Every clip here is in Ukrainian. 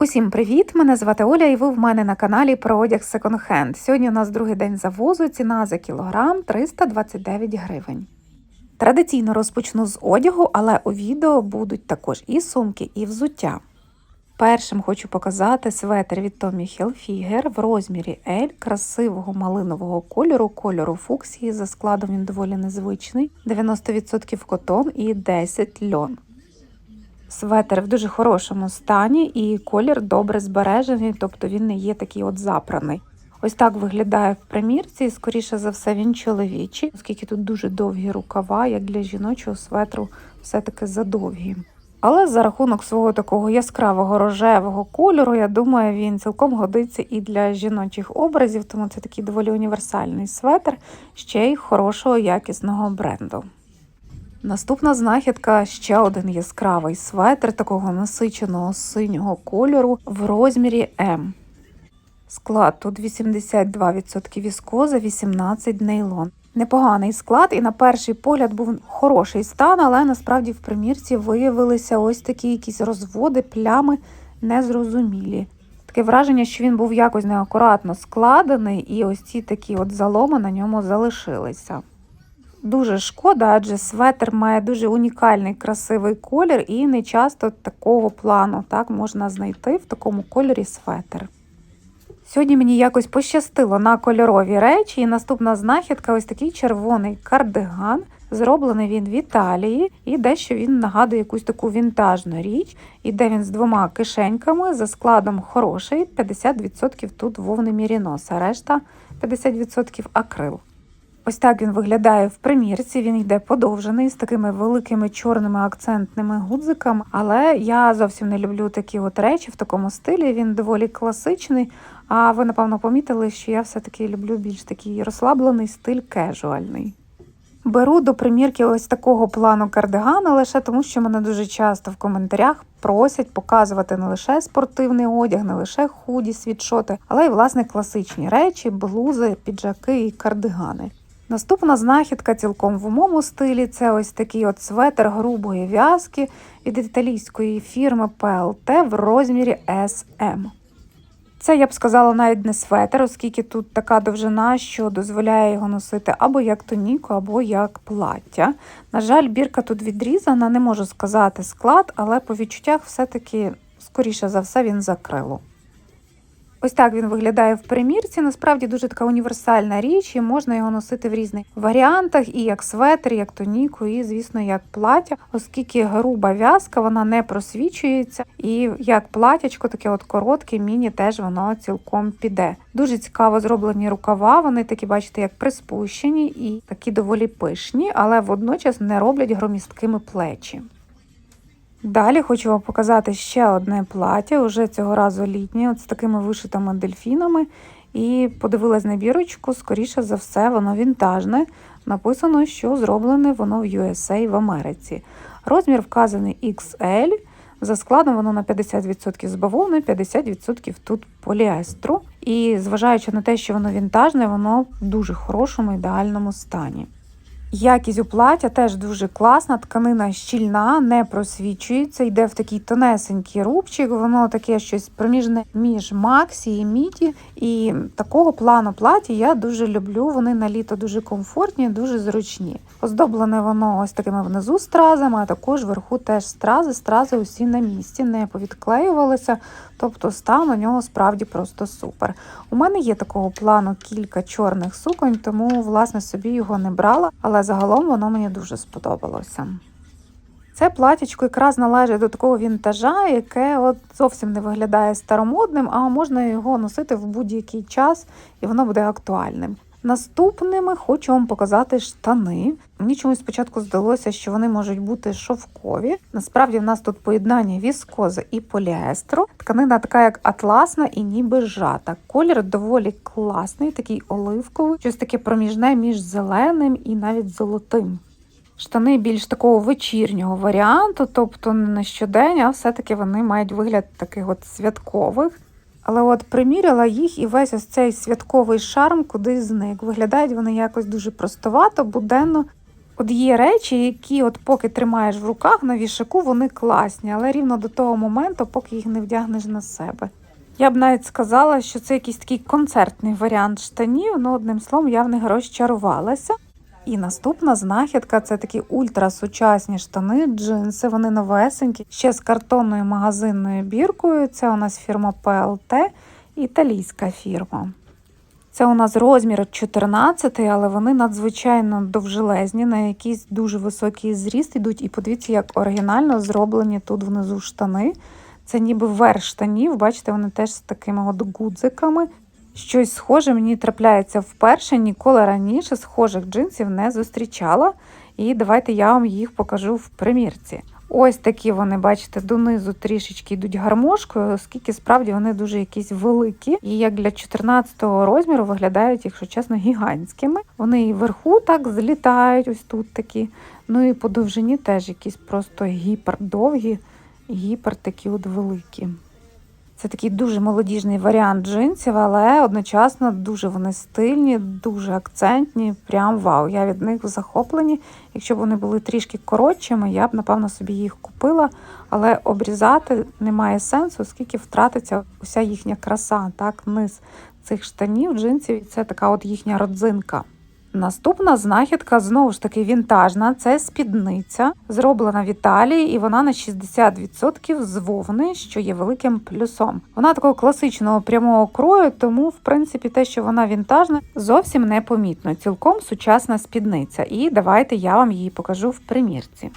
Усім привіт! Мене звати Оля, і ви в мене на каналі про одяг секонд-хенд. Сьогодні у нас другий день завозу. Ціна за кілограм 329 гривень. Традиційно розпочну з одягу, але у відео будуть також і сумки, і взуття. Першим хочу показати светр від Tommy Hilfiger в розмірі L красивого малинового кольору, кольору фуксії. За складом він доволі незвичний: 90% котон і 10 льон. Светер в дуже хорошому стані і колір добре збережений, тобто він не є такий от запраний. Ось так виглядає в примірці. Скоріше за все, він чоловічий, оскільки тут дуже довгі рукава, як для жіночого светру, все-таки задовгі. Але за рахунок свого такого яскравого рожевого кольору, я думаю, він цілком годиться і для жіночих образів, тому це такий доволі універсальний светр, ще й хорошого якісного бренду. Наступна знахідка ще один яскравий светр такого насиченого синього кольору в розмірі М. Склад тут 82% віскоза, 18 нейлон. Непоганий склад, і на перший погляд був хороший стан, але насправді в примірці виявилися ось такі якісь розводи, плями незрозумілі. Таке враження, що він був якось неакуратно складений, і ось ці такі от заломи на ньому залишилися. Дуже шкода, адже светр має дуже унікальний красивий колір, і не часто такого плану так можна знайти в такому кольорі светр. Сьогодні мені якось пощастило на кольорові речі, і наступна знахідка ось такий червоний кардиган. Зроблений він в Італії, і дещо він нагадує якусь таку вінтажну річ. Іде він з двома кишеньками, за складом хороший, 50% тут вовни мірінос, а решта 50% акрил. Ось так він виглядає в примірці. Він йде подовжений з такими великими чорними акцентними гудзиками. Але я зовсім не люблю такі от речі в такому стилі. Він доволі класичний. А ви, напевно, помітили, що я все-таки люблю більш такий розслаблений стиль кежуальний. Беру до примірки ось такого плану кардигана лише тому, що мене дуже часто в коментарях просять показувати не лише спортивний одяг, не лише худі, світшоти, але й власне класичні речі, блузи, піджаки і кардигани. Наступна знахідка цілком в умому стилі це ось такий от светр грубої в'язки від італійської фірми PLT в розмірі SM. Це я б сказала навіть не светр, оскільки тут така довжина, що дозволяє його носити або як тоніку, або як плаття. На жаль, бірка тут відрізана, не можу сказати склад, але по відчуттях все-таки, скоріше за все, він закрило. Ось так він виглядає в примірці. Насправді дуже така універсальна річ, і можна його носити в різних варіантах, і як светр, як тоніку, і, звісно, як плаття, оскільки груба в'язка вона не просвічується, і як платячко, таке от коротке, міні теж воно цілком піде. Дуже цікаво зроблені рукава. Вони такі, бачите, як приспущені і такі доволі пишні, але водночас не роблять громісткими плечі. Далі хочу вам показати ще одне плаття, уже цього разу літнє, от з такими вишитими дельфінами. І подивилась на скоріше за все, воно вінтажне. Написано, що зроблене воно в USA в Америці. Розмір вказаний XL. За складом воно на 50% з бавовни, 50% тут поліестру. І зважаючи на те, що воно вінтажне, воно в дуже хорошому ідеальному стані. Якість у плаття теж дуже класна, тканина щільна, не просвічується, йде в такий тонесенький рубчик, воно таке щось проміжне між Максі і Міді. І такого плану платі я дуже люблю. Вони на літо дуже комфортні, дуже зручні. Оздоблене воно ось такими внизу стразами, а також вверху теж стрази. Стрази усі на місці, не повідклеювалися. Тобто стан у нього справді просто супер. У мене є такого плану кілька чорних суконь, тому власне собі його не брала, але загалом воно мені дуже сподобалося. Це платічко якраз належить до такого вінтажа, яке от зовсім не виглядає старомодним, а можна його носити в будь-який час і воно буде актуальним. Наступними хочу вам показати штани. Мені чомусь спочатку здалося, що вони можуть бути шовкові. Насправді в нас тут поєднання віскози і поліестру. Тканина така, як атласна і ніби жата. Колір доволі класний, такий оливковий, щось таке проміжне між зеленим і навіть золотим. Штани більш такого вечірнього варіанту, тобто не на щодень, а все-таки вони мають вигляд таких от святкових. Але от приміряла їх і весь ось цей святковий шарм кудись зник. Виглядають вони якось дуже простовато, буденно. От є речі, які, от поки тримаєш в руках на вішаку, вони класні, але рівно до того моменту, поки їх не вдягнеш на себе. Я б навіть сказала, що це якийсь такий концертний варіант штанів, ну одним словом, я в них розчарувалася. І наступна знахідка це такі ультрасучасні штани, джинси. Вони новесенькі, ще з картонною магазинною біркою. Це у нас фірма PLT, італійська фірма. Це у нас розмір 14, але вони надзвичайно довжелезні, на якийсь дуже високий зріст ідуть. І подивіться, як оригінально зроблені тут внизу штани. Це ніби верх штанів. Бачите, вони теж з такими от гудзиками. Щось схоже мені трапляється вперше, ніколи раніше схожих джинсів не зустрічала. І давайте я вам їх покажу в примірці. Ось такі вони, бачите, донизу трішечки йдуть гармошкою, оскільки справді вони дуже якісь великі. І як для 14-го розміру виглядають, якщо чесно, гігантськими. Вони і вверху так злітають, ось тут такі. Ну і по довжині теж якісь просто гіпердовгі, гіпер такі от великі. Це такий дуже молодіжний варіант джинсів, але одночасно дуже вони стильні, дуже акцентні. Прям вау. Я від них в захопленні. Якщо б вони були трішки коротшими, я б, напевно, собі їх купила, але обрізати немає сенсу, оскільки втратиться уся їхня краса. Так, низ цих штанів, джинсів, і це така от їхня родзинка. Наступна знахідка знову ж таки вінтажна. Це спідниця, зроблена в Італії, і вона на 60% з вовни, що є великим плюсом. Вона такого класичного прямого крою, тому в принципі те, що вона вінтажна, зовсім непомітно. Цілком сучасна спідниця. І давайте я вам її покажу в примірці.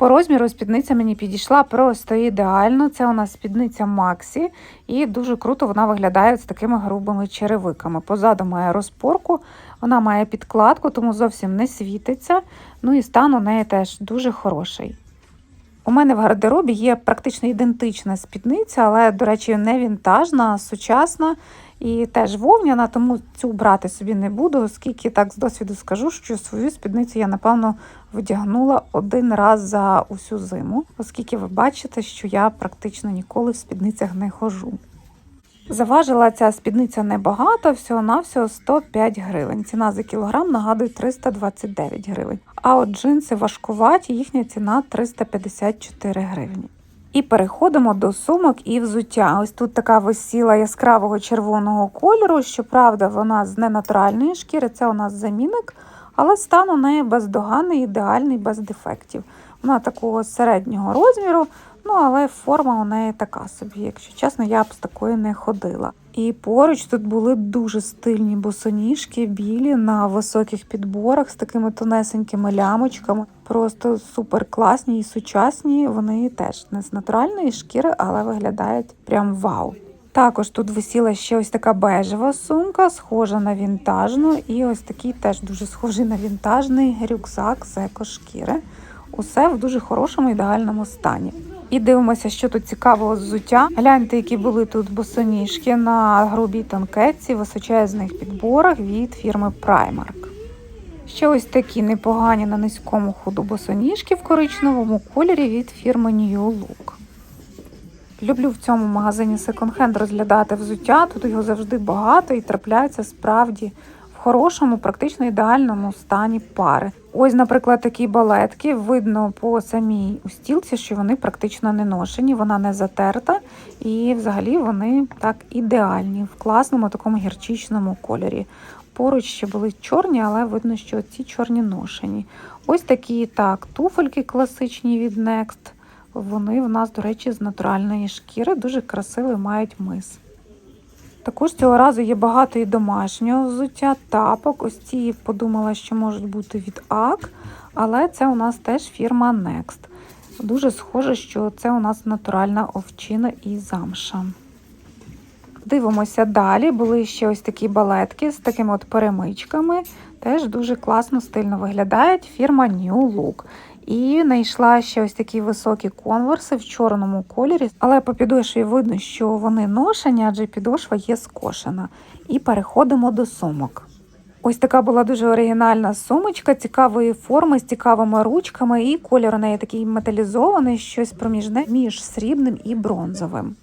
По розміру спідниця мені підійшла просто ідеально. Це у нас спідниця Максі, і дуже круто вона виглядає з такими грубими черевиками. Позаду має розпорку, вона має підкладку, тому зовсім не світиться. Ну і стан у неї теж дуже хороший. У мене в гардеробі є практично ідентична спідниця, але, до речі, не вінтажна, а сучасна і теж вовняна, тому цю брати собі не буду, оскільки так з досвіду скажу, що свою спідницю я, напевно, вдягнула один раз за усю зиму, оскільки ви бачите, що я практично ніколи в спідницях не хожу. Заважила ця спідниця небагато, всього-навсього 105 гривень. Ціна за кілограм нагадує 329 гривень. А от джинси важкуваті, їхня ціна 354 гривні. І переходимо до сумок і взуття. Ось тут така висіла яскравого червоного кольору. Щоправда, вона з ненатуральної шкіри, це у нас замінник, але стан у неї бездоганний, ідеальний, без дефектів. Вона такого середнього розміру, ну але форма у неї така собі. Якщо чесно, я б з такою не ходила. І поруч тут були дуже стильні босоніжки, білі на високих підборах з такими тонесенькими лямочками. Просто супер класні і сучасні. Вони теж не з натуральної шкіри, але виглядають прям вау. Також тут висіла ще ось така бежева сумка, схожа на вінтажну, і ось такий теж дуже схожий на вінтажний рюкзак з екошкіри. Усе в дуже хорошому ідеальному стані. І дивимося, що тут цікавого взуття. Гляньте, які були тут босоніжки на грубій танкетці, височезних підборах від фірми Primark. Ще ось такі непогані на низькому ходу босоніжки в коричневому кольорі від фірми New Look. Люблю в цьому магазині секонд-хенд розглядати взуття. Тут його завжди багато і трапляються справді в хорошому, практично ідеальному стані пари. Ось, наприклад, такі балетки видно по самій устілці, що вони практично не ношені, вона не затерта, і взагалі вони так ідеальні в класному такому гірчичному кольорі. Поруч ще були чорні, але видно, що ці чорні ношені. Ось такі так, туфельки класичні від Next. Вони в нас, до речі, з натуральної шкіри, дуже красивий мають мис. Також цього разу є багато і домашнього взуття, тапок. Ось ці подумала, що можуть бути від АК, але це у нас теж фірма Next. Дуже схоже, що це у нас натуральна овчина і замша. Дивимося далі. Були ще ось такі балетки з такими от перемичками. Теж дуже класно, стильно виглядають. Фірма New Look. І знайшла ще ось такі високі конверси в чорному кольорі, але по підошві видно, що вони ношені, адже підошва є скошена. І переходимо до сумок. Ось така була дуже оригінальна сумочка цікавої форми з цікавими ручками, і кольор у неї такий металізований, щось проміжне між срібним і бронзовим.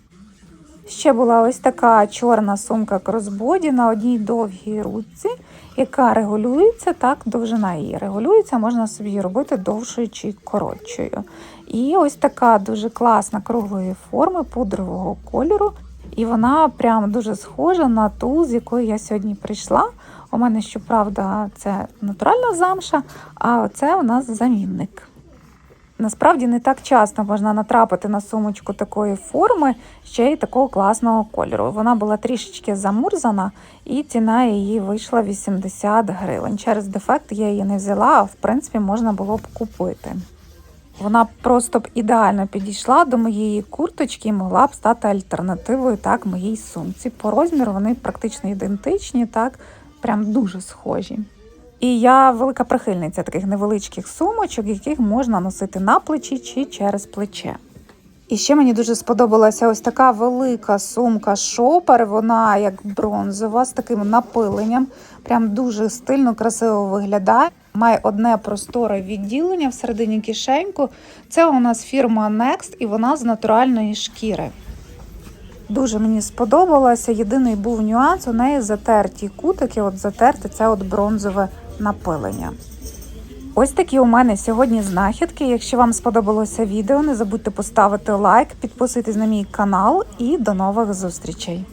Ще була ось така чорна сумка кросбоді на одній довгій ручці, яка регулюється, так, довжина її регулюється, можна собі робити довшою чи коротшою. І ось така дуже класна круглої форми пудрового кольору. І вона прям дуже схожа на ту, з якої я сьогодні прийшла. У мене, щоправда, це натуральна замша, а це у нас замінник. Насправді не так часто можна натрапити на сумочку такої форми, ще й такого класного кольору. Вона була трішечки замурзана, і ціна її вийшла 80 гривень. Через дефект я її не взяла, а в принципі можна було б купити. Вона просто б ідеально підійшла до моєї курточки і могла б стати альтернативою так моїй сумці. По розміру вони практично ідентичні, так прям дуже схожі. І я велика прихильниця таких невеличких сумочок, яких можна носити на плечі чи через плече. І ще мені дуже сподобалася ось така велика сумка шопер. Вона як бронзова, з таким напиленням. Прям дуже стильно, красиво виглядає. Має одне просторе відділення всередині кишеньку. Це у нас фірма Next і вона з натуральної шкіри. Дуже мені сподобалося. Єдиний був нюанс, у неї затерті кутики, от затерте це от бронзове напилення. Ось такі у мене сьогодні знахідки. Якщо вам сподобалося відео, не забудьте поставити лайк, підписуйтесь на мій канал і до нових зустрічей.